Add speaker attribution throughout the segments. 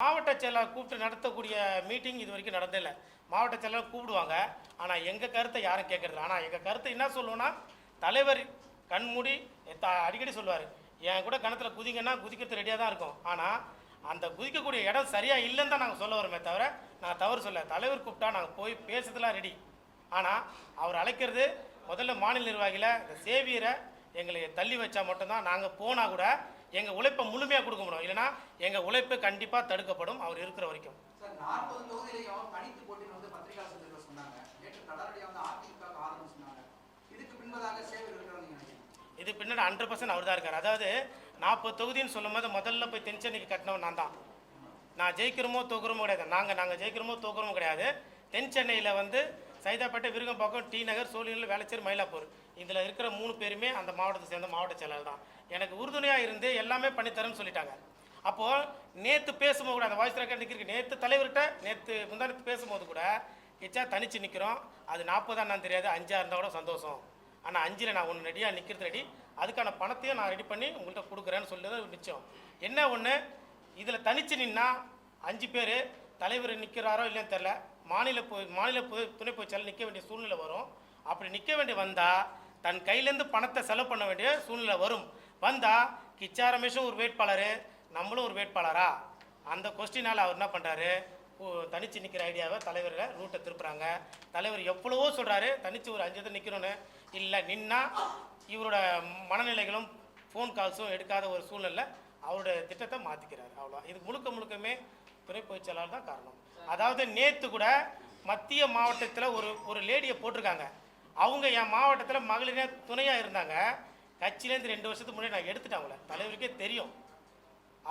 Speaker 1: மாவட்ட செயலாளர் கூப்பிட்டு நடத்தக்கூடிய மீட்டிங் இது வரைக்கும் நடந்ததில்லை மாவட்ட செயலாளர் கூப்பிடுவாங்க. ஆனால் எங்கள் கருத்தை யாரும் கேட்கறதில்ல ஆனால் எங்கள் கருத்தை என்ன சொல்லுவோன்னா தலைவர் கண்மூடி த- அடிக்கடி சொல்லுவார். என் கூட கணத்தில் குதிங்கன்னா குதிக்கிறது ரெடியாக தான் இருக்கும். ஆனால் அந்த குதிக்கக்கூடிய இடம் சரியாக இல்லைன்னு தான் நாங்கள் சொல்ல வரோமே தவிர நான் தவறு சொல்ல தலைவர் கூப்பிட்டா நாங்கள் போய் பேசுறதுலாம் ரெடி ஆனால் அவர் அழைக்கிறது முதல்ல மாநில நிர்வாகியில் இந்த சேவியரை எங்களை தள்ளி வச்சா மட்டும்தான் நாங்கள் போனால் கூட எங்கள் உழைப்பை முழுமையாக கொடுக்க முடியும். இல்லைன்னா எங்கள் உழைப்பு கண்டிப்பாக தடுக்கப்படும். அவர் இருக்கிற வரைக்கும். இது பின்னாடி ஹண்ட்ரட் பர்சன்ட் அவர் தான் இருக்கார். அதாவது நாற்பது தொகுதின்னு சொல்லும் போது முதல்ல போய் தென்சென்னைக்கு கட்டினவன் நான் தான். நான் ஜெயிக்கிறோமோ தோக்குறோமோ கிடையாது. நாங்கள் நாங்கள் ஜெயிக்கிறோமோ தோக்குறோமோ கிடையாது. தென் சென்னையில் வந்து சைதாப்பேட்டை விருகம்பாக்கம் டி நகர் சோழியில் வேளச்சேரி மயிலாப்பூர். இதில் இருக்கிற மூணு பேருமே அந்த மாவட்டத்தை சேர்ந்த மாவட்ட செயலாளர் தான். எனக்கு உறுதுணையாக இருந்து எல்லாமே பண்ணித்தரேன்னு சொல்லிட்டாங்க. அப்போது நேற்று பேசும்போது கூட அந்த வாய்ஸ் ரெக்கார்டு இருக்கு நேற்று தலைவர்கிட்ட நேற்று முந்தானத்து பேசும்போது கூட கிச்சா தனித்து நிற்கிறோம் அது நாற்பதா தெரியாது. அஞ்சாக இருந்தால் கூட சந்தோஷம். ஆனால் அஞ்சில் நான் ஒன்று ரெடியாக நிற்கிறது ரெடி அதுக்கான பணத்தையும் நான் ரெடி பண்ணி உங்கள்கிட்ட கொடுக்குறேன்னு சொல்லதான் நிச்சயம் என்ன ஒன்று இதில் தனித்து நின்னா அஞ்சு பேர் தலைவர் நிற்கிறாரோ இல்லைன்னு தெரில மாநில பொ மாநில துணை பொதுச்செயலாளர் நிற்க வேண்டிய சூழ்நிலை வரும். அப்படி நிற்க வேண்டி வந்தால் தன் கையிலேருந்து பணத்தை செலவு பண்ண வேண்டிய சூழ்நிலை வரும். வந்தால் கிச்சா ரமேஷும் ஒரு வேட்பாளர் நம்மளும் ஒரு வேட்பாளரா? அந்த கொஸ்டினால் அவர் என்ன பண்ணுறாரு தனிச்சு நிற்கிற ஐடியாவை தலைவரில் ரூட்டை திருப்புறாங்க. தலைவர் எவ்வளவோ சொல்கிறாரு தனிச்சு ஒரு அஞ்சு இதில் நிற்கணும்னு இல்லை நின்னா இவரோட மனநிலைகளும் ஃபோன் கால்ஸும் எடுக்காத ஒரு சூழ்நிலை அவரோட திட்டத்தை மாற்றிக்கிறார் அவ்வளோ இது முழுக்க முழுக்கமே துணை பொதுச் செயலாளர் தான் காரணம். அதாவது நேற்று கூட மத்திய மாவட்டத்தில் ஒரு ஒரு லேடியை போட்டிருக்காங்க. அவங்க என் மாவட்டத்தில் மகளிரே துணையாக இருந்தாங்க. கட்சியிலேருந்து ரெண்டு வருஷத்துக்கு முன்னாடி நான் எடுத்துட்டேன் அவங்கள. தலைவருக்கே தெரியும்.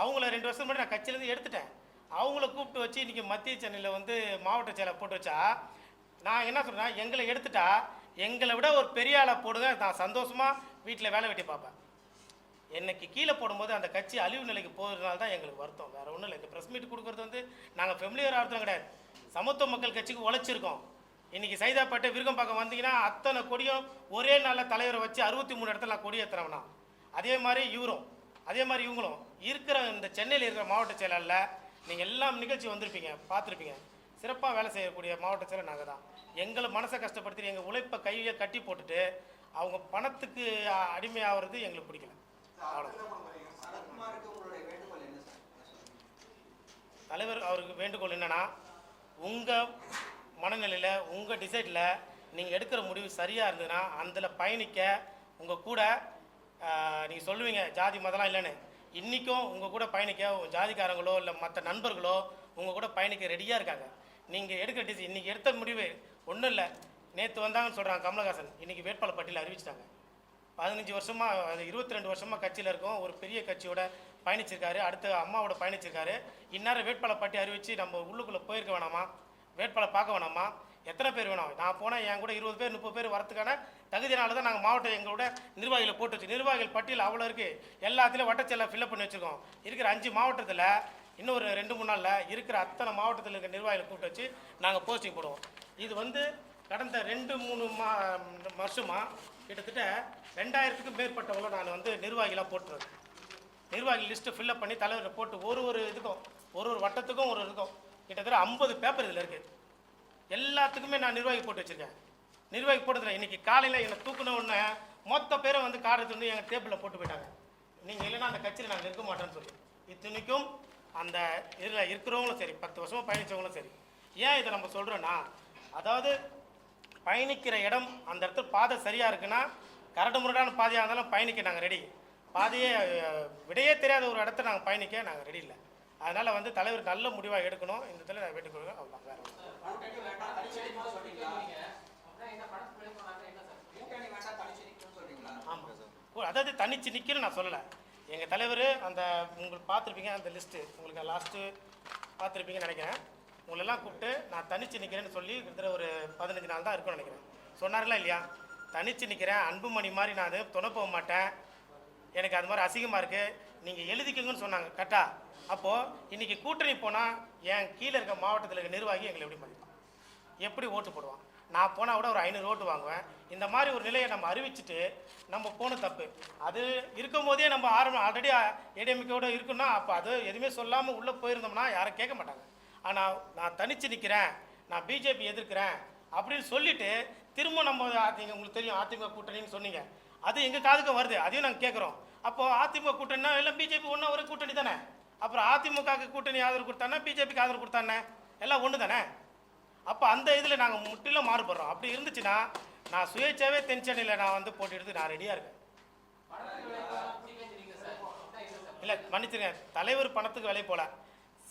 Speaker 1: அவங்கள ரெண்டு வருஷத்துக்கு முன்னாடி நான் கட்சியிலேருந்து எடுத்துட்டேன். அவங்கள கூப்பிட்டு வச்சு இன்றைக்கி மத்திய சென்னையில் வந்து மாவட்ட செயலர் போட்டு வச்சா நான் என்ன சொல்கிறேன் எங்களை எடுத்துட்டா எங்களை விட ஒரு பெரிய ஆளை போடுங்க நான் சந்தோஷமாக வீட்டில் வேலை வெட்டி பார்ப்பேன். என்னைக்கு கீழே போடும்போது அந்த கட்சி அழிவு நிலைக்கு போகிறதுனால தான் எங்களுக்கு வருத்தம். வேறு ஒன்றும் இல்லை. இந்த ப்ரெஸ் மீட் கொடுக்குறது வந்து நாங்கள் ஃபெமிலியர் ஆகிறதும் கிடையாது. சமத்துவ மக்கள் கட்சிக்கு உழைச்சிருக்கோம். இன்றைக்கி சைதாப்பேட்டை விருகம்பாக்கம் வந்தீங்கன்னா அத்தனை கொடியும் ஒரே நாளில் தலைவரை வச்சு அறுபத்தி மூணு இடத்துல நான் கொடி ஏற்றுறவனா அதே மாதிரி இவரும் அதே மாதிரி இவங்களும். இருக்கிற இந்த சென்னையில் இருக்கிற மாவட்ட செயலாளரில் நீங்கள் எல்லாம் நிகழ்ச்சி வந்திருப்பீங்க பார்த்துருப்பீங்க. சிறப்பாக வேலை செய்யக்கூடிய மாவட்ட செயலர் நாங்கள் தான். எங்களை மனசை கஷ்டப்படுத்தி எங்கள் உழைப்பை கையை கட்டி போட்டுட்டு அவங்க பணத்துக்கு அடிமை அடிமையாகிறது எங்களுக்கு பிடிக்கல. தலைவர் அவருக்கு வேண்டுகோள் என்னென்னா உங்கள் மனநிலையில் உங்கள் டிசைடில் நீங்கள் எடுக்கிற முடிவு சரியாக இருந்ததுன்னா அதில் பயணிக்க உங்கள் கூட நீங்கள் சொல்லுவீங்க ஜாதி மதம்லாம் இல்லைன்னு. இன்றைக்கும் உங்கள் கூட பயணிக்க உங்கள் ஜாதிக்காரங்களோ இல்லை மற்ற நண்பர்களோ உங்கள் கூட பயணிக்க ரெடியாக இருக்காங்க. நீங்கள் எடுக்கிற டிசி இன்றைக்கி எடுத்த முடிவு ஒன்றும் இல்லை. நேற்று வந்தாங்கன்னு சொல்கிறாங்க கமலஹாசன். இன்றைக்கி வேட்பாளர் பட்டியலில் அறிவிச்சிட்டாங்க. பதினஞ்சு வருஷமாக அது இருபத்தி ரெண்டு வருஷமாக கட்சியில் இருக்கோம். ஒரு பெரிய கட்சியோட பயணிச்சிருக்காரு. அடுத்து அம்மாவோட பயணிச்சிருக்காரு. இந்நேரம் வேட்பாளர் பட்டி அறிவித்து நம்ம உள்ளுக்குள்ளே போயிருக்க வேணாமா? வேட்பாளர் பார்க்க வேணாமா? எத்தனை பேர் வேணும்? நான் போனால் என் கூட இருபது பேர் முப்பது பேர் வரத்துக்கான தகுதினால தான் நாங்கள் மாவட்டம் எங்களோட நிர்வாகிகளை போட்டு வச்சு நிர்வாகிகள் பட்டியல் அவ்வளோ இருக்குது எல்லாத்துலேயும் வட்டச்செல்லாம் ஃபில்அப் பண்ணி வச்சுருக்கோம். இருக்கிற அஞ்சு மாவட்டத்தில் இன்னும் ஒரு ரெண்டு மூணு நாளில் இருக்கிற அத்தனை மாவட்டத்தில் இருக்கிற நிர்வாகிகளை கூப்பிட்டு வச்சு நாங்கள் போஸ்டிங் போடுவோம். இது வந்து கடந்த ரெண்டு மூணு மா வருஷமாக கிட்டத்தட்ட ரெண்டாயிரத்துக்கும் மேற்பட்டவங்களும் நான் வந்து நிர்வாகிலாம் போட்டுருவேன். நிர்வாகி லிஸ்ட்டு ஃபில்லப் பண்ணி தலைவரை போட்டு ஒரு ஒரு இதுக்கும் ஒரு ஒரு வட்டத்துக்கும் ஒரு இதுக்கும் கிட்டத்தட்ட ஐம்பது பேப்பர் இதில் இருக்குது எல்லாத்துக்குமே நான் நிர்வாகி போட்டு வச்சுருக்கேன். நிர்வாகி போட்டதில்ல இன்றைக்கி காலையில் என்னை தூக்குன உடனே மொத்த பேரும் வந்து காரை வந்து எங்கள் டேபிளில் போட்டு போயிட்டாங்க. நீங்கள் இல்லைன்னா அந்த கட்சியில் நாங்கள் இருக்க மாட்டோம்னு சொல்லி. இத்தனைக்கும் அந்த இதில் இருக்கிறவங்களும் சரி பத்து வருஷமாக பயணித்தவங்களும் சரி. ஏன் இதை நம்ம சொல்கிறோன்னா அதாவது பயணிக்கிற இடம் அந்த இடத்துல பாதை சரியாக இருக்குன்னா கரடு முரடான பாதையாக இருந்தாலும் பயணிக்க நாங்கள் ரெடி பாதையே விடையே தெரியாத ஒரு இடத்த நாங்கள் பயணிக்க நாங்கள் ரெடி இல்லை. அதனால் வந்து தலைவர் நல்ல முடிவாக எடுக்கணும். இந்த இடத்துல நான் வேண்டுகொள்கிறேன் அவ்வளோதான் வேறு ஆமாம் அதாவது தனிச்சு நிற்கணும் நான் சொல்லலை. எங்கள் தலைவர் அந்த உங்களுக்கு பார்த்துருப்பீங்க அந்த லிஸ்ட்டு உங்களுக்கு லாஸ்ட்டு பார்த்துருப்பீங்கன்னு நினைக்கிறேன். உங்களெல்லாம் கூப்பிட்டு நான் தனிச்சு நிற்கிறேன்னு சொல்லி கிட்டத்தட்ட ஒரு பதினஞ்சு நாள் தான் இருக்கும்னு நினைக்கிறேன். சொன்னார்களா இல்லையா? தனிச்சு நிற்கிறேன் அன்புமணி மாதிரி நான் அது துணை போக மாட்டேன். எனக்கு அது மாதிரி அசிங்கமாக இருக்குது நீங்கள் எழுதிக்கங்கன்னு சொன்னாங்க கரெக்டா? அப்போது இன்றைக்கி கூட்டணி போனால் என் கீழே இருக்க மாவட்டத்தில் இருக்க நிர்வாகி எங்களை எப்படி மதிப்பான்? எப்படி ஓட்டு போடுவான்? நான் போனால் கூட ஒரு ஐநூறு ஓட்டு வாங்குவேன். இந்த மாதிரி ஒரு நிலையை நம்ம அறிவிச்சுட்டு நம்ம போன தப்பு. அது இருக்கும் போதே நம்ம ஆரம்பம் ஆல்ரெடி ஏடிஎம்கேவோட இருக்குன்னா அப்போ அது எதுவுமே சொல்லாமல் உள்ளே போயிருந்தோம்னா யாரும் கேட்க மாட்டாங்க. ஆனால் நான் தனிச்சு நிற்கிறேன் நான் பிஜேபி எதிர்க்கிறேன் அப்படின்னு சொல்லிட்டு திரும்ப நம்ம அதிக உங்களுக்கு தெரியும் அதிமுக கூட்டணின்னு சொன்னீங்க. அது எங்கள் காதுக்கு வருது? அதையும் நாங்கள் கேட்குறோம் அப்போது அதிமுக கூட்டணினா எல்லாம் பிஜேபி ஒன்றா ஒரு கூட்டணி தானே? அப்புறம் அதிமுகவுக்கு கூட்டணி ஆதரவு கொடுத்தானே பிஜேபிக்கு ஆதரவு கொடுத்தானே எல்லாம் ஒன்று தானே? அப்போ அந்த இதில் நாங்கள் முற்றிலும் மாறுபடுறோம். அப்படி இருந்துச்சுன்னா நான் சுயேட்சாவே தென்சென்னையில் நான் வந்து போட்டியிடுறது நான் ரெடியாக இருக்கேன். இல்லை மன்னிச்சிருங்க தலைவர் பணத்துக்கு விலை போல.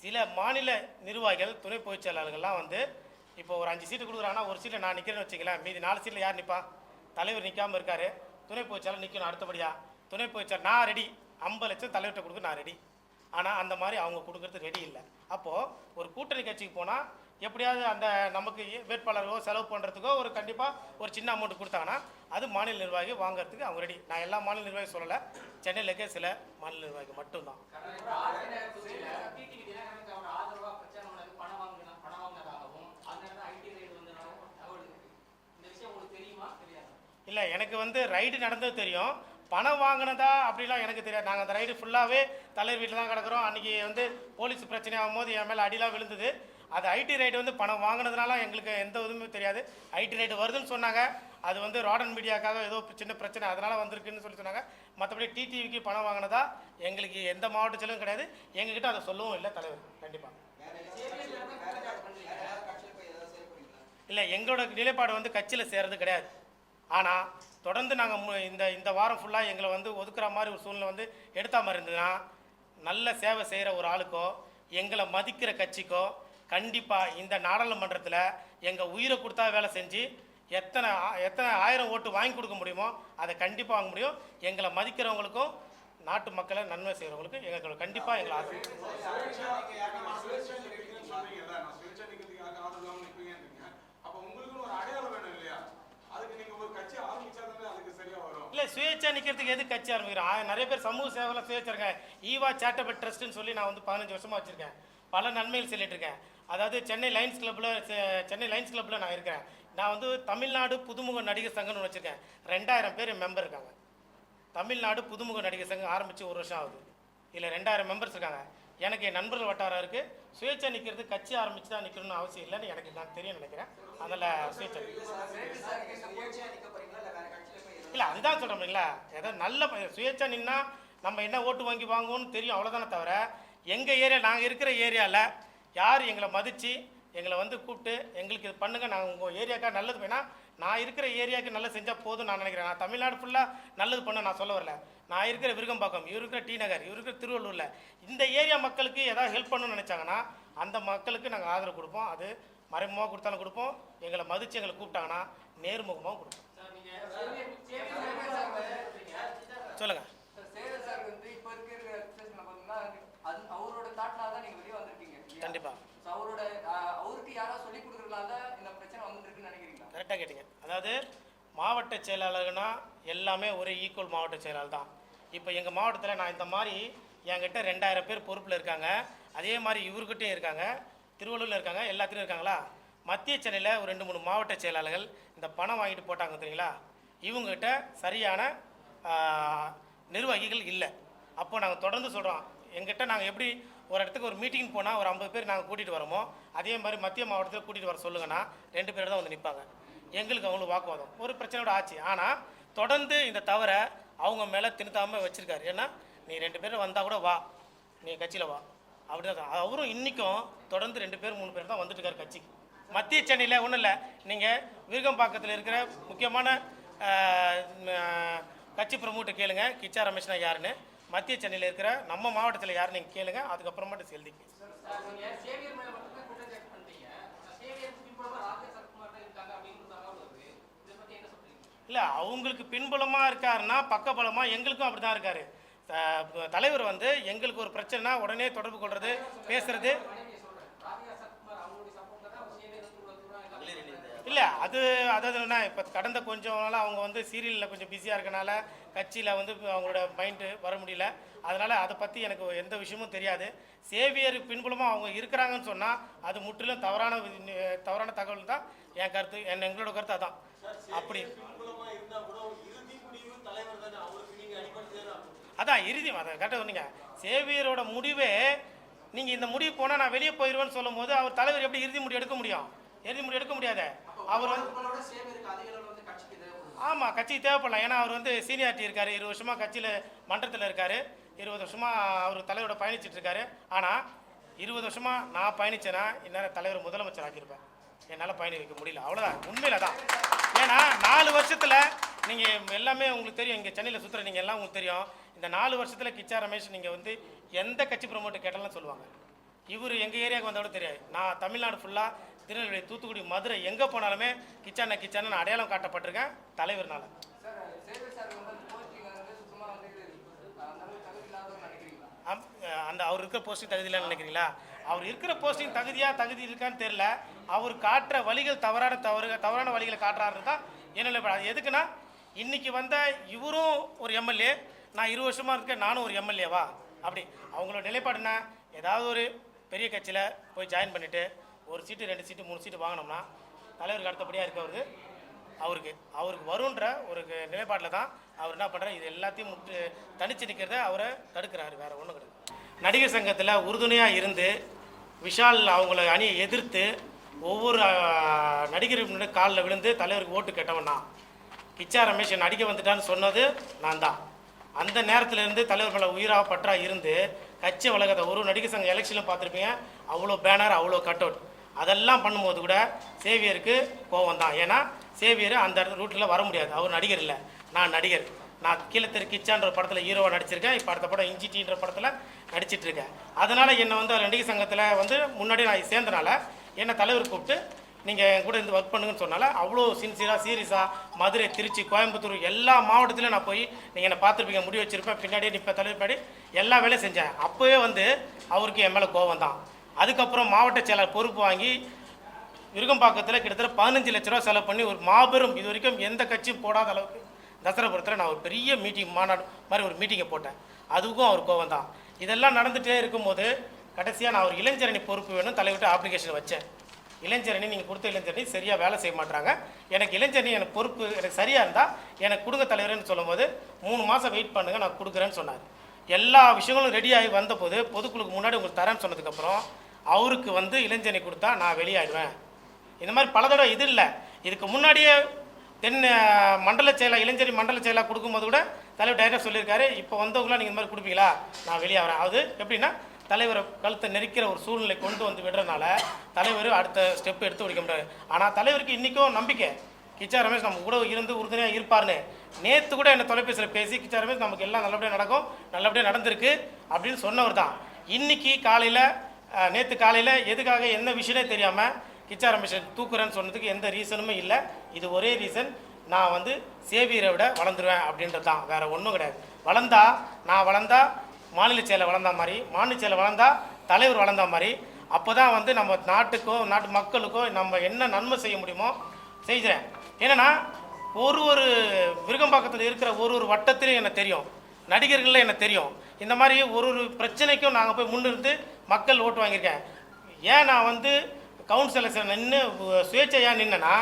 Speaker 1: சில மாநில நிர்வாகிகள் துணை பொதுச் செயலாளர்கள்லாம் வந்து இப்போ ஒரு அஞ்சு சீட்டு கொடுக்குறாங்கன்னா ஒரு சீட்டில் நான் நிற்கிறேன்னு வச்சுக்கலாம் மீதி நாலு சீட்டில் யார் நிற்பா தலைவர் நிற்காமல் இருக்கார். துணை பொதுச் செயலாளர் நிற்கணும் அடுத்தபடியாக துணை பொதுச் செயலாளர் நான் ரெடி ஐம்பது லட்சம் தலைவர்கிட்ட கொடுக்க நான் ரெடி ஆனால் அந்த மாதிரி அவங்க கொடுக்கறது ரெடி இல்லை. அப்போது ஒரு கூட்டணி கட்சிக்கு போனால் எப்படியாவது அந்த நமக்கு வேட்பாளர்களோ செலவு பண்ணுறதுக்கோ ஒரு கண்டிப்பாக ஒரு சின்ன அமௌண்ட் கொடுத்தாங்கன்னா அது மாநில நிர்வாகி வாங்குறதுக்கு அவங்க ரெடி நான் எல்லா மாநில நிர்வாகி சொல்லலை. சென்னையில் இருக்க சில மாநில நிர்வாகி மட்டும்தான். இல்லை எனக்கு வந்து ரைடு நடந்தது தெரியும். பணம் வாங்கினதா அப்படிலாம் எனக்கு தெரியாது. நாங்கள் அந்த ரைடு ஃபுல்லாகவே தலைவர் வீட்டில் தான் கிடக்குறோம். அன்றைக்கி வந்து போலீஸ் பிரச்சனை ஆகும்போது என் மேலே அடிலாம் விழுந்தது. அது ஐடி ரைடு வந்து பணம் வாங்கினதுனால எங்களுக்கு எந்த இதுவுமே தெரியாது. ஐடி ரைடு வருதுன்னு சொன்னாங்க. அது வந்து ராடன் மீடியாக்காக ஏதோ சின்ன பிரச்சனை அதனால் வந்திருக்குன்னு சொல்லி சொன்னாங்க. மற்றபடி டிடிவிக்கு பணம் வாங்கினதா எங்களுக்கு எந்த மாவட்டத்திலும் கிடையாது. எங்ககிட்ட அதை சொல்லவும் இல்லை தலைவர். கண்டிப்பாக இல்லை எங்களோட நிலைப்பாடு வந்து கட்சியில் சேர்றது கிடையாது. ஆனால் தொடர்ந்து நாங்கள் இந்த இந்த வாரம் ஃபுல்லாக எங்களை வந்து ஒதுக்குற மாதிரி ஒரு சூழ்நிலை வந்து எடுத்த மாதிரி இருந்ததுன்னா நல்ல சேவை செய்கிற ஒரு ஆளுக்கோ எங்களை மதிக்கிற கட்சிக்கோ கண்டிப்பாக இந்த நாடாளுமன்றத்தில் எங்கள் உயிரை கொடுத்தா வேலை செஞ்சு எத்தனை ஆ- எத்தனை ஆயிரம் ஓட்டு வாங்கி கொடுக்க முடியுமோ அதை கண்டிப்பாக வாங்க முடியும் எங்களை மதிக்கிறவங்களுக்கும் நாட்டு மக்களை நன்மை செய்கிறவங்களுக்கு எங்களுக்கு கண்டிப்பாக எங்களை ஆசை
Speaker 2: சொல்றீங்கல்ல, நான் சுயேட்சை நிக்கிறதுக்காக ஆதரவு இல்லாம நிக்கிறீங்கன்றீங்க. அப்ப உங்களுக்குன்னு ஒரு அடையாளம் வேணும் இல்லையா? அதுக்கு நீங்க ஒரு கட்சி ஆரம்பிச்சாதானே அதுக்கு சரியா வரும்.
Speaker 1: இல்லை சுயேட்சா நிற்கிறதுக்கு எது கட்சி ஆரம்பிக்கிறோம் நிறைய பேர் சமூக சேவையில் சுயேட்சா இருக்கேன் ஈவா சேட்டபிள் ட்ரஸ்ட்னு சொல்லி நான் வந்து பதினஞ்சு வருஷமாக வச்சுருக்கேன். பல நன்மைகள் சொல்லிட்டு இருக்கேன் அதாவது சென்னை லைன்ஸ் கிளப்பில் சென்னை லைன்ஸ் கிளப்பில் நான் இருக்கிறேன் நான் வந்து தமிழ்நாடு புதுமுக நடிகர் சங்கம்னு வச்சுருக்கேன். ரெண்டாயிரம் பேர் மெம்பர் இருக்காங்க. தமிழ்நாடு புதுமுக நடிகர் சங்கம் ஆரம்பித்து ஒரு வருஷம் ஆகுது. இதில் ரெண்டாயிரம் மெம்பர்ஸ் இருக்காங்க. எனக்கு என் நண்பர்கள் வட்டாரம் இருக்குது சுயேட்சை நிற்கிறது கட்சி ஆரம்பித்து தான் நிற்கணும்னு அவசியம் இல்லைன்னு எனக்கு நான் தெரியும் நினைக்கிறேன். அதில் சுயேட்சை இல்லை அதுதான் சொல்கிறோம் இல்லைங்களா ஏதோ நல்ல சுயேட்சா நின்னா நம்ம என்ன ஓட்டு வாங்கி வாங்குவோம்னு தெரியும் அவ்வளோதானே தவிர எங்கள் ஏரியா நாங்கள் இருக்கிற ஏரியாவில் யார் எங்களை மதித்து எங்களை வந்து கூப்பிட்டு எங்களுக்கு இது பண்ணுங்கள் நாங்கள் உங்கள் ஏரியாக்கா நல்லது வேணா நான் இருக்கிற ஏரியாவுக்கு நல்லது செஞ்சால் போதும் நான் நினைக்கிறேன். நான் தமிழ்நாடு ஃபுல்லாக நல்லது பண்ண நான் சொல்ல வரல. நான் இருக்கிற விருகம்பாக்கம் இவர் இருக்கிற டி நகர் இவர் இருக்கிற திருவள்ளூரில் இந்த ஏரியா மக்களுக்கு ஏதாவது ஹெல்ப் பண்ணணும்னு நினச்சாங்கன்னா அந்த மக்களுக்கு நாங்கள் ஆதரவு கொடுப்போம். அது மறைமுகமாக கொடுத்தாலும் கொடுப்போம். எங்களை மதித்து எங்களை கூப்பிட்டாங்கன்னா நேர்முகமாக கொடுப்போம். சொல்லுங்கள்
Speaker 3: அவரோட தான் நீங்க வந்திருக்கீங்க
Speaker 1: கண்டிப்பா.
Speaker 3: அவரோட அவருக்கு சொல்லி கொடுக்கறதுனால இந்த பிரச்சனை நினைக்கிறீங்களா
Speaker 1: கரெக்டாக கேட்டீங்க. அதாவது மாவட்ட செயலாளர்னா எல்லாமே ஒரே ஈக்குவல் மாவட்ட செயலாளர் தான். இப்போ எங்கள் மாவட்டத்தில் நான் இந்த மாதிரி என்கிட்ட ரெண்டாயிரம் பேர் பொறுப்பில் இருக்காங்க. அதே மாதிரி இவர்கிட்டே இருக்காங்க. திருவள்ளூரில் இருக்காங்க. எல்லாத்துலேயும் இருக்காங்களா? மத்திய சென்னையில் ஒரு ரெண்டு மூணு மாவட்ட செயலாளர்கள் இந்த பணம் வாங்கிட்டு போட்டாங்க தெரியுங்களா? இவங்ககிட்ட சரியான நிர்வாகிகள் இல்லை. அப்போ நாங்கள் தொடர்ந்து சொல்கிறோம் எங்கிட்ட நாங்கள் எப்படி ஒரு இடத்துக்கு ஒரு மீட்டிங் போனால் ஒரு ஐம்பது பேர் நாங்கள் கூட்டிகிட்டு வரோமோ அதே மாதிரி மத்திய மாவட்டத்தில் கூட்டிகிட்டு வர சொல்லுங்கன்னா ரெண்டு பேர் தான் வந்து நிற்பாங்க எங்களுக்கு அவங்களுக்கு வாக்குவாதம். ஒரு பிரச்சனையோட ஆச்சு. ஆனால் தொடர்ந்து இந்த தவறை அவங்க மேலே திணித்தாமல் வச்சுருக்காரு. ஏன்னா நீ ரெண்டு பேரும் வந்தால் கூட வா. நீ கட்சியில் வா. அப்படிதான் அவரும் இன்றைக்கும் தொடர்ந்து ரெண்டு பேர் மூணு பேர் தான் வந்துட்டுருக்காரு கட்சிக்கு. மத்திய சென்னையில் ஒன்றும் இல்லை. நீங்கள் விருகம்பாக்கத்தில் இருக்கிற முக்கியமான கட்சி பிரமுகிட்ட கேளுங்க. கிச்சா ரமேஷ்னா யாருன்னு. மத்திய சென்னையில் இருக்கிற நம்ம மாவட்டத்தில் யாருன்னு நீங்கள் கேளுங்க. அதுக்கப்புறமாட்டு
Speaker 3: சொல்றீங்க?
Speaker 1: இல்லை அவங்களுக்கு பின்புலமாக இருக்காருன்னா பக்கபலமாக எங்களுக்கும் அப்படி தான் இருக்காரு தலைவர் வந்து எங்களுக்கு ஒரு பிரச்சனைனா உடனே தொடர்பு கொள்வது பேசுறது. இல்லை அது அதாவது என்ன இப்போ கடந்த கொஞ்சம் நாளாக அவங்க வந்து சீரியலில் கொஞ்சம் பிஸியாக இருக்கனால கட்சியில் வந்து அவங்களோட மைண்டு வர முடியல. அதனால் அதை பற்றி எனக்கு எந்த விஷயமும் தெரியாது. சேவியர் பின்புலமாக அவங்க இருக்கிறாங்கன்னு சொன்னால் அது முற்றிலும் தவறான தவறான தகவல் தான். என் கருத்து என் எங்களோட கருத்து அதான். அப்படி.
Speaker 2: பின்புலமா இறுதி
Speaker 1: அதான் இறுதி அதை கரெக்டாக சொன்னீங்க சேவியரோட முடிவே நீங்கள் இந்த முடிவு போனால் நான் வெளியே போயிடுவேன்னு சொல்லும் போது அவர் தலைவர் எப்படி இறுதி முடிவு எடுக்க முடியும்? இறுதி முடிவு எடுக்க முடியாதே. அவர் ஆமாம் கட்சிக்கு தேவைப்படலாம். ஏன்னா அவர் வந்து சீனியாரிட்டி இருக்காரு. இருபது வருஷமாக கட்சியில் மன்றத்தில் இருக்காரு. இருபது வருஷமாக அவர் தலைவரோட பயணிச்சிட்டு இருக்காரு. ஆனால் இருபது வருஷமாக நான் பயணிச்சேன்னா இந்நேரம் தலைவர் முதலமைச்சர் ஆக்கியிருப்பேன். என்னால் பயணி வைக்க முடியல. அவ்வளோதான் உண்மையில தான். ஏன்னா நாலு வருஷத்தில் நீங்கள் எல்லாமே உங்களுக்கு தெரியும். இங்கே சென்னையில் சுற்றுற நீங்கள் எல்லாம் உங்களுக்கு தெரியும். இந்த நாலு வருஷத்தில் கிச்சா ரமேஷ் நீங்கள் வந்து எந்த கட்சி ப்ரொமோட்டர் கேட்டாலும் சொல்லுவாங்க. இவர் எங்கள் ஏரியாவுக்கு வந்தோட தெரியாது. நான் தமிழ்நாடு ஃபுல்லாக திருநெல்வேலி தூத்துக்குடி மதுரை எங்கே போனாலுமே கிச்சனை கிச்சான நான் அடையாளம் காட்டப்பட்டிருக்கேன். தலைவர்னால.
Speaker 3: அந்த
Speaker 1: அவர் இருக்கிற போஸ்டிங் தகுதி இல்லைன்னு நினைக்கிறீங்களா? அவர் இருக்கிற போஸ்டிங் தகுதியாக தகுதி இருக்கான்னு தெரில அவர் காட்டுற வழிகள் தவறான தவறு தவறான வழிகளை காட்டுறாரு தான் என்ன நிலைப்பாடு. அது எதுக்குன்னா இன்றைக்கி வந்த இவரும் ஒரு எம்எல்ஏ நான் இரு வருஷமாக இருக்கேன் நானும் ஒரு எம்எல்ஏவா? அப்படி. அவங்களோட நிலைப்பாடுனா ஏதாவது ஒரு பெரிய கட்சியில் போய் ஜாயின் பண்ணிவிட்டு ஒரு சீட்டு ரெண்டு சீட்டு மூணு சீட்டு வாங்கினோம்னா தலைவருக்கு அடுத்தபடியாக இருக்கவருக்கு அவருக்கு அவருக்கு வருன்ற ஒரு நிலைப்பாட்டில் தான் அவர் என்ன பண்ணுறாரு இது எல்லாத்தையும் முட்டு தனிச்சு நிற்கிறத அவரை தடுக்கிறாரு வேறு ஒன்றும் கிடையாது. நடிகர் சங்கத்தில் உறுதுணையாக இருந்து விஷால் அவங்கள அணியை எதிர்த்து ஒவ்வொரு ஆஹ், நடிகர் காலில் விழுந்து தலைவருக்கு ஓட்டு கேட்டவன் கிச்சா ரமேஷ் நடிக்க வந்துட்டான்னு சொன்னது நான் தான். அந்த நேரத்திலேருந்து தலைவர் மேலே உயிராக பற்றா இருந்து கட்சி வழக்கத்தை ஒரு நடிகர் சங்க எலெக்ஷனில் பார்த்துருப்பீங்க. அவ்வளோ பேனர் அவ்வளோ கட் அவுட் அதெல்லாம் பண்ணும்போது கூட சேவியருக்கு கோவம் தான் ஏன்னா சேவியர் அந்த ரூட்டில் வர முடியாது. அவர் நடிகர் இல்லை. நான் நடிகர். நான் கீழே தெரு கிச்சான்ற படத்தில் ஹீரோவாக நடிச்சிருக்கேன். இப்போ அடுத்த படம் இஞ்சி டீன்ற படத்தில் நடிச்சிட்டு இருக்கேன் அதனால் என்னை வந்து நடிகை சங்கத்தில் வந்து முன்னாடி நான் சேர்ந்தனால என்னை தலைவர் கூப்பிட்டு நீங்கள் என் கூட இருந்து ஒர்க் பண்ணுங்கன்னு சொன்னால அவ்வளோ சின்சியராக சீரியஸாக மதுரை திருச்சி கோயம்புத்தூர் எல்லா மாவட்டத்திலையும் நான் போய் நீங்கள் என்னை பார்த்துருப்பீங்க. முடி வச்சுருப்பேன். பின்னாடியே நிற்பேன் தலைவர் பின்னாடி எல்லா வேலையும் செஞ்சேன். அப்போவே வந்து அவருக்கு என் மேலே கோவம் தான் அதுக்கப்புறம் மாவட்ட செயலர் பொறுப்பு வாங்கி விருகம்பாக்கத்தில் கிட்டத்தட்ட பதினஞ்சு லட்ச ரூபா செலவு பண்ணி ஒரு மாபெரும் இது வரைக்கும் எந்த கட்சியும் போடாத அளவுக்கு தசரபுரத்தில் நான் ஒரு பெரிய மீட்டிங் மாநாடு மாதிரி ஒரு மீட்டிங்கை போட்டேன். அதுக்கும் அவர் கோவம் தான். இதெல்லாம் நடந்துகிட்டே இருக்கும்போது கடைசியாக நான் ஒரு இளைஞரணி பொறுப்பு வேணும் தலைவிட்டு அப்ளிகேஷன் வச்சேன். இளைஞரணி நீங்கள் கொடுத்த இளைஞரணி சரியாக வேலை செய்ய மாட்டாங்க எனக்கு இளைஞரணி எனக்கு பொறுப்பு எனக்கு சரியாக இருந்தால் எனக்கு கொடுங்க தலைவர்னு சொல்லும்போது மூணு மாதம் வெயிட் பண்ணுங்கள் நான் கொடுக்குறேன்னு சொன்னார். எல்லா விஷயங்களும் ரெடி ஆகி வந்தபோது பொதுக்குழுக்கு முன்னாடி உங்களுக்கு தரேன்னு சொன்னதுக்கப்புறம் அவருக்கு வந்து இளைஞனை கொடுத்தா நான் வெளியாயிடுவேன். இந்த மாதிரி பல தடவை இது இல்லை. இதுக்கு முன்னாடியே தென் மண்டல செயலாக இளைஞரி மண்டல செயலாக கொடுக்கும்போது கூட தலைவர் டைரக்டர் சொல்லியிருக்காரு இப்போ வந்தவங்களாம் நீங்கள் இந்த மாதிரி கொடுப்பீங்களா? நான் வெளியே வரேன் அது எப்படின்னா தலைவரை கழுத்தை நெரிக்கிற ஒரு சூழ்நிலை கொண்டு வந்து விடுறதுனால தலைவர் அடுத்த ஸ்டெப் எடுத்து முடிக்க முடியாது. ஆனால் தலைவருக்கு இன்றைக்கும் நம்பிக்கை. கிச்சா ரமேஷ் நம்ம கூட இருந்து உறுதுணையாக இருப்பார்னு நேற்று கூட என்ன தொலைபேசியில் பேசி கிச்சா ரமேஷ் நமக்கு எல்லாம் நல்லபடியாக நடக்கும் நல்லபடியாக நடந்திருக்கு அப்படின்னு சொன்னவர் தான். இன்றைக்கி காலையில் நேற்று காலையில் எதுக்காக என்ன விஷயமே தெரியாமல் கிச்சா ரமேஷை தூக்குறேன்னு சொன்னதுக்கு எந்த ரீசனுமே இல்லை. இது ஒரே ரீசன் நான் வந்து சேவியரை விட வளர்ந்துருவேன் அப்படின்றது தான் வேறு ஒன்றும் கிடையாது. வளர்ந்தா நான் வளர்ந்தா மாநில செயலை வளர்ந்த மாதிரி மாநில செயலை வளர்ந்தா தலைவர் வளர்ந்தா மாதிரி அப்போ தான் வந்து நம்ம நாட்டுக்கோ நாட்டு மக்களுக்கோ நம்ம என்ன நன்மை செய்ய முடியுமோ செய்கிறேன். ஏன்னா ஒரு ஒரு விருகம்பாக்கத்தில் இருக்கிற ஒரு ஒரு வட்டத்திலையும் எனக்கு தெரியும். நடிகர்களில் எனக்கு தெரியும். இந்த மாதிரி ஒரு ஒரு பிரச்சனைக்கும் நாங்கள் போய் முன்னிருந்து மக்கள் ஓட்டு வாங்கியிருக்கேன். ஏன் நான் வந்து கவுன்சிலர் நின்று சுயேட்சையாக நின்னேன்னா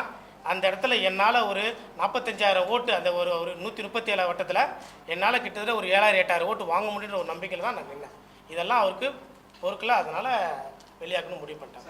Speaker 1: அந்த இடத்துல என்னால் ஒரு நாற்பத்தஞ்சாயிரம் ஓட்டு அந்த ஒரு ஒரு நூற்றி முப்பத்தி ஏழு வட்டத்தில் என்னால் கிட்டத்தட்ட ஒரு ஏழாயிரம் எட்டாயிரம் ஓட்டு வாங்க முடியுன்ற ஒரு நம்பிக்கையில் தான் நான் நின்னேன். இதெல்லாம் அவருக்கு பொருட்களை அதனால் வெளியாக்கணும் முடிவு பண்ணிட்டேன்.